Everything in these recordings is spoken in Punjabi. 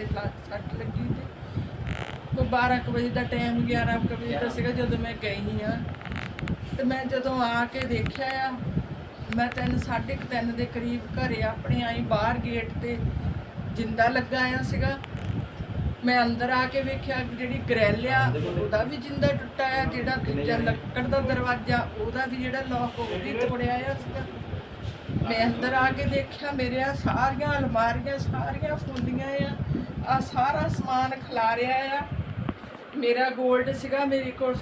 ਤੇ ਸੱਟ ਲੱਗੀ ਤੇ। ਕੋਈ 12 ਵਜੇ ਦਾ ਟਾਈਮ 11 ਵਜੇ ਦਾ ਸੀਗਾ ਜਦੋਂ ਮੈਂ ਗਈ ਆ ਤੇ ਮੈਂ ਜਦੋਂ ਆ ਕੇ ਦੇਖਿਆ ਆ, ਮੈਂ ਤਿੰਨ, ਸਾਢੇ ਕੁ ਤਿੰਨ ਦੇ ਕਰੀਬ ਘਰੇ ਆਪਣੇ ਆਈ ਬਾਹਰ ਗੇਟ ਤੇ ਜਿੰਦਾ ਲੱਗਾ ਆ ਸੀਗਾ। ਮੈਂ ਅੰਦਰ ਆ ਕੇ ਵੇਖਿਆ ਕਿ ਜਿਹੜੀ ਗ੍ਰੈਲ ਆ, ਉਹਦਾ ਵੀ ਜਿੰਦਾ ਟੁੱਟਾ ਆ, ਜਿਹੜਾ ਦੂਜਾ ਲੱਕੜ ਦਾ ਦਰਵਾਜ਼ਾ, ਉਹਦਾ ਵੀ ਜਿਹੜਾ ਲੌਕ ਉਹ ਵੀ ਤੋੜਿਆ ਆ ਸੀਗਾ। ਮੈਂ ਅੰਦਰ ਆ ਕੇ ਦੇਖਿਆ, ਮੇਰੇ ਆ ਸਾਰੀਆਂ ਅਲਮਾਰੀਆਂ, ਸਾਰੀਆਂ ਫੁੱਲੀਆਂ ਆ ਆ ਸਾਰਾ ਸਮਾਨ ਖਿਲਾਰਿਆ ਆ। ਮੇਰਾ 골ਡ ਸੀਗਾ, ਮੇਰੇ ਕੋਲ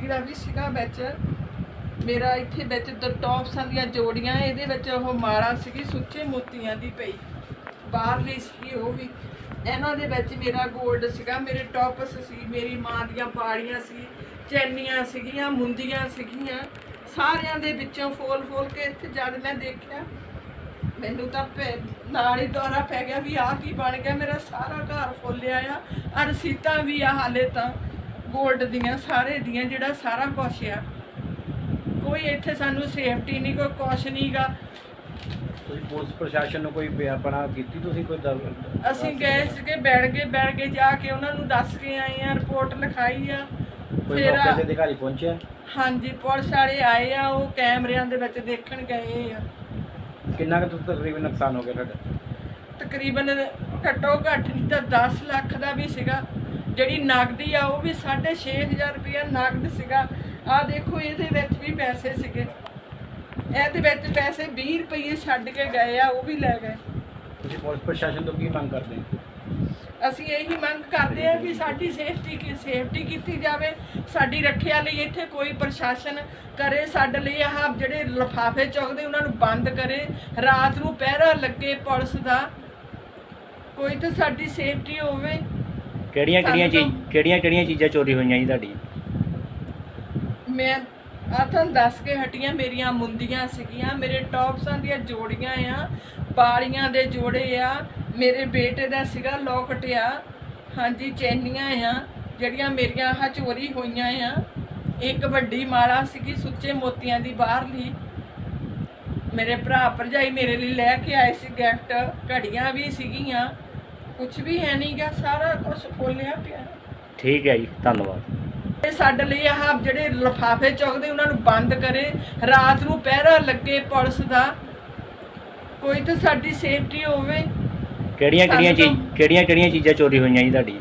ਜਿਹੜਾ ਵੀ ਸੀਗਾ ਵਿੱਚ। ਮੇਰਾ ਇੱਥੇ ਵਿੱਚ ਦ ਟੌਪਸਾਂ ਦੀਆਂ ਜੋੜੀਆਂ, ਇਹਦੇ ਵਿੱਚ ਉਹ ਮਾਲਾ ਸੀਗੀ, ਸੁੱਚੇ ਮੋਤੀਆਂ ਦੀ ਪਈ। ਬਾਹਰਲੀ ਸੀਗੀ ਉਹ ਵੀ। ਇਹਨਾਂ ਦੇ ਵਿੱਚ ਮੇਰਾ 골ਡ ਸੀਗਾ, ਮੇਰੇ ਟੌਪਸ ਸੀ, ਮੇਰੀ ਮਾਂ ਦੀਆਂ ਬਾੜੀਆਂ ਸੀ, ਚੈਨੀਆਂ ਸੀਗੀਆਂ, ਮੁੰਦੀਆਂ ਸੀਗੀਆਂ। ਸਾਰਿਆਂ ਦੇ ਵਿੱਚੋਂ ਫੋਲ ਫੋਲ ਕੇ ਇੱਥੇ ਜਦ ਮੈਂ ਦੇਖਿਆ ਮੈਨੂੰ ਤਾਂ ਪੈ- ਨਾਲ ਹੀ ਦੌਰਾ ਪੈ ਗਿਆ ਵੀ ਆਹ ਕੀ ਬਣ ਗਿਆ ਮੇਰਾ ਸਾਰਾ ਘਰ ਫੁੱਲਿਆ ਆ ਆ ਰਸੀਤਾਂ ਵੀ ਆ ਹਾਲੇ ਤਾਂ 골ਡ ਦੀਆਂ ਸਾਰੇ ਦੀਆਂ ਜਿਹੜਾ ਸਾਰਾ ਕੁਛ ਆ। ਕੋਈ ਇੱਥੇ ਸਾਨੂੰ ਸੇਫਟੀ ਨਹੀਂ ਕੋਈ ਕੁਛ ਨਹੀਂਗਾ ਤੁਸੀਂ ਪੁਲਿਸ ਪ੍ਰਸ਼ਾਸਨ ਨੂੰ ਕੋਈ ਬਿਆਪਨਾ ਕੀਤੀ ਤੁਸੀਂ ਕੋਈ ਦਰ- ਅਸੀਂ ਗਏ ਸੀਗੇ ਬੈਠ ਗਏ ਬੈਠ ਕੇ ਜਾ ਕੇ ਉਹਨਾਂ ਨੂੰ ਦੱਸ ਕੇ ਆਏ ਆ ਰਿਪੋਰਟ ਲਿਖਾਈ ਆ। ਕੋਈ ਫਿਰ ਮੌਕੇ ਤੇ ਅਧਿਕਾਰੀ ਪਹੁੰਚਿਆ? ਹਾਂਜੀ ਪੁਲਿਸ ਵਾਲੇ ਆਏ ਆ ਉਹ ਕੈਮਰਿਆਂ ਦੇ ਵਿੱਚ ਦੇਖਣ ਗਏ ਆ। ਕਿੰਨਾ ਕੁ ਤੁ- ਤਕਰੀਬਨ ਨੁਕਸਾਨ ਹੋ ਗਿਆ ਤੁਹਾਡਾ? ਤਕਰੀਬਨ ਘੱਟੋ ਘੱਟ ਨਹੀਂ ਤਾਂ 10 ਲੱਖ ਦਾ ਵੀ ਸੀਗਾ। ਜਿਹੜੀ ਨਗਦੀ ਆ ਉਹ ਵੀ 6500 ਰੁਪਇਆ ਨਗਦ ਸੀਗਾ। ਆ ਦੇਖੋ ਇਹਦੇ ਵਿੱਚ ਵੀ ਪੈਸੇ ਸੀਗੇ। ਇਹਦੇ ਵਿੱਚ ਪੈਸੇ 20 ਰੁਪਏ ਛੱਡ ਕੇ ਗਏ ਆ ਉਹ ਵੀ ਲੈ ਗਏ। ਤੁਸੀਂ ਪੁਲਿਸ ਪ੍ਰਸ਼ਾਸਨ ਤੋਂ ਕੀ ਮੰਗ ਕਰਦੇ ਹੋ? ਅਸੀਂ ਇਹੀ ਮੰਗ ਕਰਦੇ ਆ ਵੀ ਸਾਡੀ ਸੇਫਟੀ ਕੀ ਸੇਫਟੀ ਕੀਤੀ ਜਾਵੇ ਸਾਡੀ ਰੱਖਿਆ ਲਈ ਇੱਥੇ ਕੋਈ ਪ੍ਰਸ਼ਾਸਨ ਕਰੇ ਸਾਡੇ ਲਈ ਆਹ ਜਿਹੜੇ ਲਫਾਫੇ ਚੁੱਕਦੇ ਉਹਨਾਂ ਨੂੰ ਬੰਦ ਕਰੇ। ਰਾਤ ਨੂੰ ਪਹਿਰਾ ਲੱਗੇ ਪੁਲਿਸ ਦਾ ਕੋਈ ਤਾਂ ਸਾਡੀ ਸੇਫਟੀ ਹੋਵੇ। ਕਿਹੜੀਆਂ ਕਿਹੜੀਆਂ ਚੀਜ਼ ਕਿਹੜੀਆਂ ਕਿਹੜੀਆਂ ਚੀਜ਼ਾਂ ਚੋਰੀ ਹੋਈਆਂ ਜੀ ਤੁਹਾਡੀ ਮੈਂ ਆ ਤੁਹਾਨੂੰ ਦੱਸ ਕੇ ਹਟੀਆਂ, ਮੇਰੀਆਂ ਮੁੰਦੀਆਂ ਸੀਗੀਆਂ, ਮੇਰੇ ਟੌਪਸਾਂ ਦੀਆਂ ਜੋੜੀਆਂ ਆ ਬਾਲੀਆਂ ਦੇ ਜੋੜੇ ਆ, ਮੇਰੇ ਬੇਟੇ ਦਾ ਸੀਗਾ ਲੋਕਟ ਆ ਹਾਂਜੀ, ਚੈਨੀਆਂ ਆ, ਜਿਹੜੀਆਂ ਮੇਰੀਆਂ ਆਹ ਚੋਰੀ ਹੋਈਆਂ ਆ। ਇੱਕ ਵੱਡੀ ਮਾਲਾ ਸੀਗੀ ਸੁੱਚੇ ਮੋਤੀਆਂ ਦੀ ਬਾਹਰਲੀ। ਮੇਰੇ ਭਰਾ ਭਰਜਾਈ ਮੇਰੇ ਲਈ ਲੈ ਕੇ ਆਏ ਸੀ ਗਿਫਟ ਘੜੀਆਂ ਵੀ ਸੀਗੀਆਂ। ਕੁਝ ਵੀ ਹੈ ਨਹੀਂਗਾ ਸਾਰਾ ਕੁਝ ਖੋਲਿਆ ਪਿਆ। ਠੀਕ ਹੈ ਜੀ, ਧੰਨਵਾਦ। ਸਾਡੇ ਲਈ ਆਹ ਜਿਹੜੇ ਲਫਾਫੇ ਚੁੱਕਦੇ ਉਹਨਾਂ ਨੂੰ ਬੰਦ ਕਰੇ। ਰਾਤ ਨੂੰ ਪਹਿਰਾ ਲੱਗੇ ਪੁਲਿਸ ਦਾ। ਕੋਈ ਤਾਂ ਸਾਡੀ ਸੇਫਟੀ ਹੋਵੇ। ਕਿਹੜੀਆਂ ਕਿਹੜੀਆਂ ਚੀਜ਼ ਕਿਹੜੀਆਂ ਕਿਹੜੀਆਂ ਚੀਜ਼ਾਂ ਚੋਰੀ ਹੋਈਆਂ ਜੀ ਤੁਹਾਡੀ?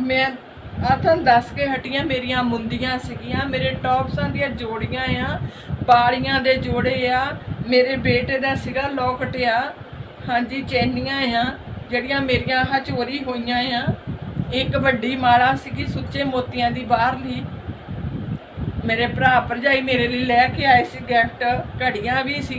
ਮੈਂ ਆ ਤੁਹਾਨੂੰ ਦੱਸ ਕੇ ਹਟੀਆਂ ਮੇਰੀਆਂ ਮੁੰਦੀਆਂ ਸੀਗੀਆਂ ਮੇਰੇ ਟੌਪਸਾਂ ਦੀਆਂ ਜੋੜੀਆਂ ਆ ਬਾਲੀਆਂ ਦੇ ਜੋੜੇ ਆ ਮੇਰੇ ਬੇਟੇ ਦਾ ਸੀਗਾ ਲੋਕਟ ਆ ਹਾਂਜੀ ਚੈਨੀਆਂ ਆ ਜਿਹੜੀਆਂ ਮੇਰੀਆਂ ਆਹ ਚੋਰੀ ਹੋਈਆਂ ਆ। ਇੱਕ ਵੱਡੀ ਮਾਲਾ ਸੀਗੀ ਸੁੱਚੇ ਮੋਤੀਆਂ ਦੀ ਬਾਹਰਲੀ। ਮੇਰੇ ਭਰਾ ਭਰਜਾਈ ਮੇਰੇ ਲਈ ਲੈ ਕੇ ਆਏ ਸੀ ਗਿਫਟ, ਘੜੀਆਂ ਵੀ ਸੀ।